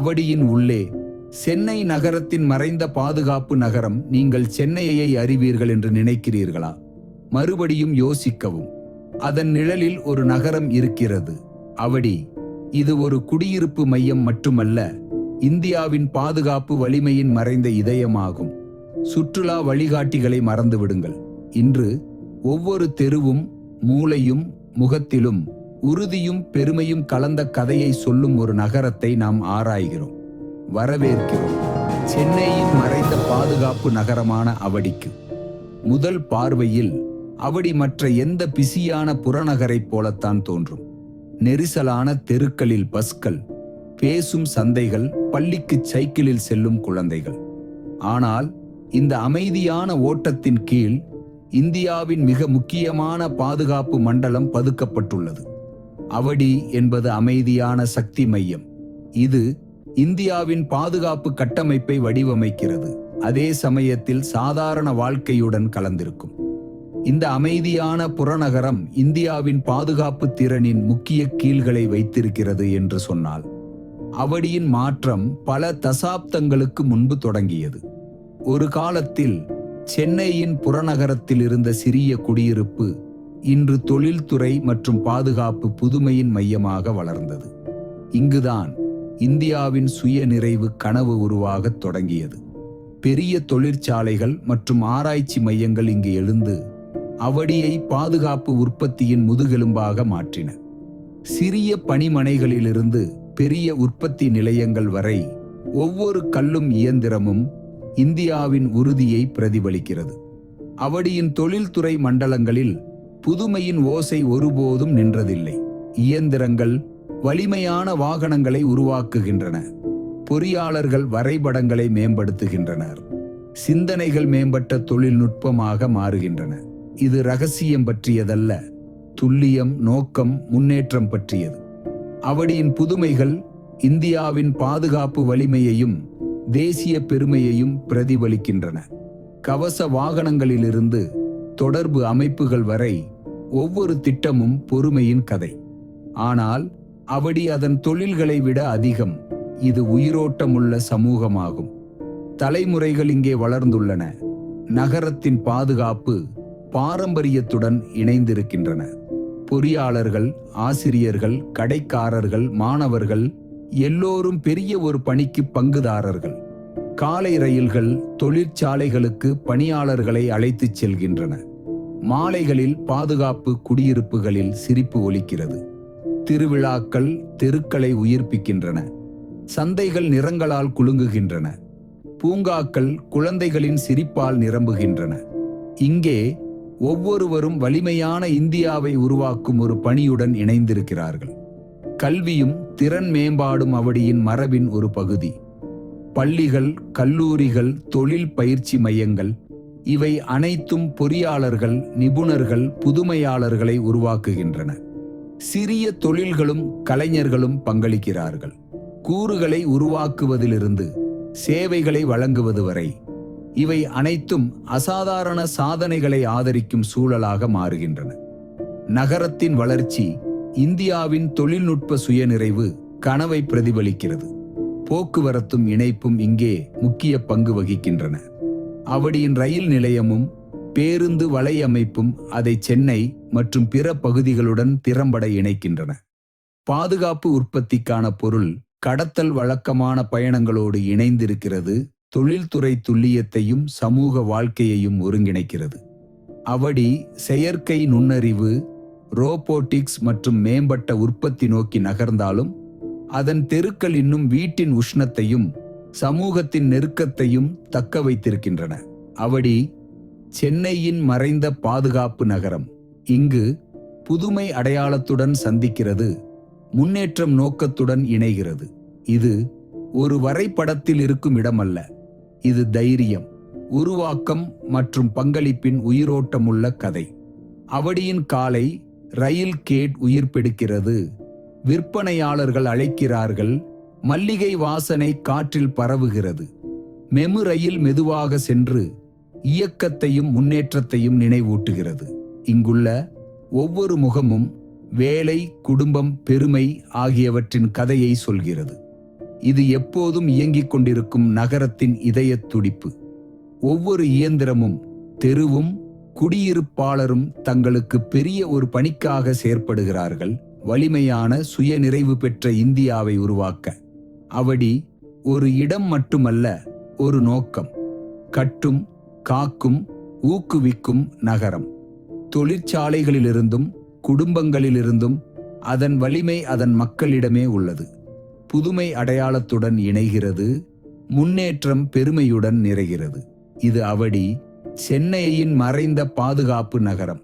அவடியின் உள்ளே. சென்னை நகரத்தின் மறைந்த பாதுகாப்பு நகரம் நீங்கள் சென்னையை அறிவீர்கள் என்று நினைக்கிறீர்களா? மறுபடியும் யோசிக்கவும். அதன் நிழலில் ஒரு நகரம் இருக்கிறது. அவடி இது ஒரு குடியிருப்பு மையம் மட்டுமல்ல இந்தியாவின் பாதுகாப்பு வலிமையின் மறைந்த இதயமாகும். சுற்றுலா வழிகாட்டிகளை மறந்துவிடுங்கள். இன்று ஒவ்வொரு தெருவும் மூலையும் முகத்திலும் உறுதியும் பெருமையும் கலந்த கதையை சொல்லும் ஒரு நகரத்தை நாம் ஆராய்கிறோம் வரவேற்கிறோம். சென்னையின் மறைந்த பாதுகாப்பு நகரமான அவடிக்கு. முதல் பார்வையில் அவடி மற்ற எந்த பிஸியான புறநகரைப் போலத்தான் தோன்றும். நெரிசலான தெருக்களில் பஸ்கள் பேசும் சந்தைகள் பள்ளிக்கு சைக்கிளில் செல்லும் குழந்தைகள். ஆனால் இந்த அமைதியான ஓட்டத்தின் கீழ் இந்தியாவின் மிக முக்கியமான பாதுகாப்பு மண்டலம் பதுக்கப்பட்டுள்ளது. அவடி என்பது அமைதியான சக்தி மையம். இது இந்தியாவின் பாதுகாப்பு கட்டமைப்பை வடிவமைக்கிறது. அதே சமயத்தில் சாதாரண வாழ்க்கையுடன் கலந்திருக்கும். இந்த அமைதியான புறநகரம் இந்தியாவின் பாதுகாப்பு திறனின் முக்கிய கீழ்களை வைத்திருக்கிறது என்று சொன்னால் அவடியின் மாற்றம் பல தசாப்தங்களுக்கு முன்பு தொடங்கியது. ஒரு காலத்தில் சென்னையின் புறநகரத்தில் இருந்த சிறிய குடியிருப்பு இன்று தொழில்துறை மற்றும் பாதுகாப்பு புதுமையின் மையமாக வளர்ந்தது. இங்குதான் இந்தியாவின் சுய நிறைவு கனவு உருவாகத் தொடங்கியது. பெரிய தொழிற்சாலைகள் மற்றும் ஆராய்ச்சி மையங்கள் இங்கு எழுந்து அவடியை பாதுகாப்பு உற்பத்தியின் முதுகெலும்பாக மாற்றின. சிறிய பணிமனைகளிலிருந்து பெரிய உற்பத்தி நிலையங்கள் வரை ஒவ்வொரு கல்லும் இயந்திரமும் இந்தியாவின் உறுதியை பிரதிபலிக்கிறது. அவடியின் தொழில்துறை மண்டலங்களில் புதுமையின் ஓசை ஒருபோதும் நின்றதில்லை. இயந்திரங்கள் வலிமையான வாகனங்களை உருவாக்குகின்றன. பொறியாளர்கள் வரைபடங்களை மேம்படுத்துகின்றனர். சிந்தனைகள் மேம்பட்ட தொழில்நுட்பமாக மாறுகின்றன. இது ரகசியம் பற்றியதல்ல. துல்லியம் நோக்கம் முன்னேற்றம் பற்றியது. அவடியின் புதுமைகள் இந்தியாவின் பாதுகாப்பு வலிமையையும் தேசிய பெருமையையும் பிரதிபலிக்கின்றன. கவச வாகனங்களிலிருந்து தொடர்பு அமைப்புகள் வரை ஒவ்வொரு திட்டமும் பொறுமையின் கதை. ஆனால் அவடி அதன் தொழில்களை விட அதிகம் இது உயிரோட்டமுள்ள சமூகமாகும். தலைமுறைகள் இங்கே வளர்ந்துள்ளன. நகரத்தின் பாதுகாப்பு பாரம்பரியத்துடன் இணைந்திருக்கின்றன. பொறியாளர்கள் ஆசிரியர்கள் கடைக்காரர்கள் மாணவர்கள் எல்லோரும் பெரிய ஒரு பணிக்கு பங்குதாரர்கள். காலை ரயில்கள் தொழிற்சாலைகளுக்கு பணியாளர்களை அழைத்துச் செல்கின்றன. மாலைகளில் பாதுகாப்பு குடியிருப்புகளில் சிரிப்பு ஒலிக்கிறது. திருவிழாக்கள் தெருக்களை உயிர்ப்பிக்கின்றன. சந்தைகள் நிறங்களால் குலுங்குகின்றன. பூங்காக்கள் குழந்தைகளின் சிரிப்பால் நிரம்புகின்றன. இங்கே ஒவ்வொருவரும் வலிமையான இந்தியாவை உருவாக்கும் ஒரு பணியுடன் இணைந்திருக்கிறார்கள். கல்வியும் திறன் மேம்பாடும் அவடியின் மரபின் ஒரு பகுதி. பள்ளிகள் கல்லூரிகள் தொழில் பயிற்சி மையங்கள் இவை அனைத்தும் பொறியாளர்கள் நிபுணர்கள் புதுமையாளர்களை உருவாக்குகின்றன. சிறிய தொழில்களும் கலைஞர்களும் பங்களிக்கிறார்கள். கூறுகளை உருவாக்குவதிலிருந்து சேவைகளை வழங்குவது வரை இவை அனைத்தும் அசாதாரண சாதனைகளை ஆதரிக்கும் சூழலாக மாறுகின்றன. நகரத்தின் வளர்ச்சி இந்தியாவின் தொழில்நுட்ப சுயநிறைவு கனவை பிரதிபலிக்கிறது. போக்குவரத்தும் இணைப்பும் இங்கே முக்கிய பங்கு வகிக்கின்றன. அவடியின் ரயில் நிலையமும் பேருந்து வலையமைப்பும் அதை சென்னை மற்றும் பிற பகுதிகளுடன் திறம்பட இணைக்கின்றன. பாதுகாப்பு உற்பத்திக்கான பொருள் கடத்தல் வழக்கமான பயணங்களோடு இணைந்திருக்கிறது தொழில்துறை துல்லியத்தையும் சமூக வாழ்க்கையையும் ஒருங்கிணைக்கிறது. அவடி செயற்கை நுண்ணறிவு ரோபோட்டிக்ஸ் மற்றும் மேம்பட்ட உற்பத்தி நோக்கி நகர்ந்தாலும் அதன் தெருக்கள் இன்னும் வீட்டின் உஷ்ணத்தையும் சமூகத்தின் நெருக்கத்தையும் தக்க வைத்திருக்கின்றன. அவடி சென்னையின் மறைந்த பாதுகாப்பு நகரம். இங்கு புதுமை அடையாளத்துடன் சந்திக்கிறது முன்னேற்றம் நோக்கத்துடன் இணைகிறது. இது ஒரு வரைபடத்தில் இருக்கும் இடமல்ல. இது தைரியம் உருவாக்கம் மற்றும் பங்களிப்பின் உயிரோட்டமுள்ள கதை. அவடியின் காலை ரயில் கேட் உயிர்ப்பெடுக்கிறது. விற்பனையாளர்கள் அழைக்கிறார்கள் மல்லிகை வாசனை காற்றில் பரவுகிறது. மெமு ரயில் மெதுவாக சென்று இயக்கத்தையும் முன்னேற்றத்தையும் நினைவூட்டுகிறது. இங்குள்ள ஒவ்வொரு முகமும் வேலை குடும்பம் பெருமை ஆகியவற்றின் கதையை சொல்கிறது. இது எப்போதும் இயங்கிக் கொண்டிருக்கும் நகரத்தின் இதய துடிப்பு. ஒவ்வொரு இயந்திரமும் தெருவும் குடியிருப்பாளரும் தங்களுக்கு பெரிய ஒரு பணிக்காக செயற்படுகிறார்கள். வலிமையான சுயநிறைவு பெற்ற இந்தியாவை உருவாக்க. அவடி ஒரு இடம் மட்டுமல்ல ஒரு நோக்கம். கட்டும் காக்கும் ஊக்குவிக்கும் நகரம். தொழிற்சாலைகளிலிருந்தும் குடும்பங்களிலிருந்தும் அதன் வலிமை அதன் மக்களிடமே உள்ளது. புதுமை அடையாளத்துடன் இணைகிறது முன்னேற்றம் பெருமையுடன் நிறைகிறது. இது அவடி சென்னையின் மறைந்த பாதுகாப்பு நகரம்.